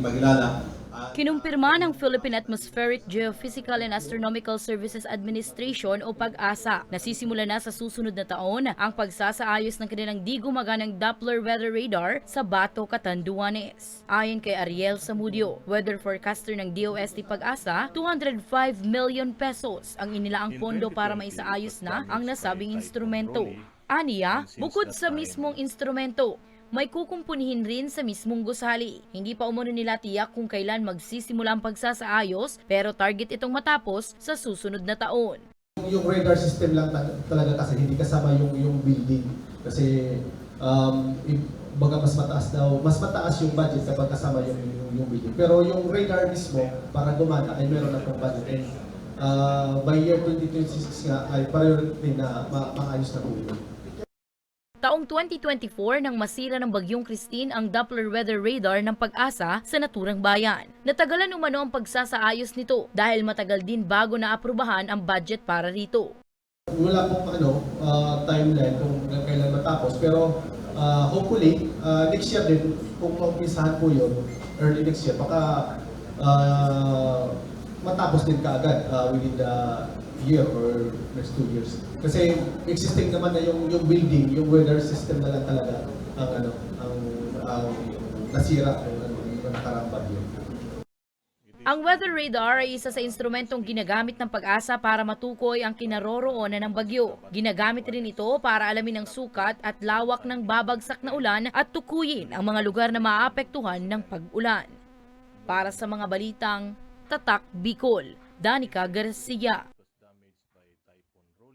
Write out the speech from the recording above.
magilala. Ah, Kinumpirma ng Philippine Atmospheric Geophysical and Astronomical Services Administration o PAG-ASA na sisimula na sa susunod na taon ang pagsasaayos ng kanilang di gumaganang Doppler weather radar sa Bato, Catanduanes. Ayon kay Ariel Samudio, weather forecaster ng DOST PAG-ASA, 205 million pesos ang inilaang pondo para maisaayos na ang nasabing instrumento. Aniya, bukod sa mismong instrumento, may kukumpunihin rin sa mismong gusali. Hindi pa umano nila tiyak kung kailan magsisimula ang pagsasaayos pero target itong matapos sa susunod na taon. Yung radar system lang ta- talaga kasi hindi kasama yung yung building kasi um baga mas mataas daw mas mataas yung budget kapag kasama yung yung, yung building pero yung radar mismo para gumana ay meron na pong budget and uh, by year 2026 nga ay priority na ma- maayos na po. Taong 2024 nang masira ng bagyong Christine ang Doppler weather radar ng pag-asa sa naturang bayan. Natagalan umano ang pagsasaayos nito dahil matagal din bago naaprubahan ang budget para rito. Wala pong ano uh, timeline kung kailan matapos pero uh, hopefully uh, next year din kung maumpisahan po yun early next year baka uh, matapos din kaagad uh, within the year or next two years. Kasi existing naman na yung yung building, yung weather system na lang talaga ang ano ang ang nasira ng ano ng nakaraang bagyo. Ang weather radar ay isa sa instrumentong ginagamit ng pag-asa para matukoy ang kinaroroonan ng bagyo. Ginagamit rin ito para alamin ang sukat at lawak ng babagsak na ulan at tukuyin ang mga lugar na maapektuhan ng pag-ulan. Para sa mga balitang Tatak Bicol, Danica Garcia.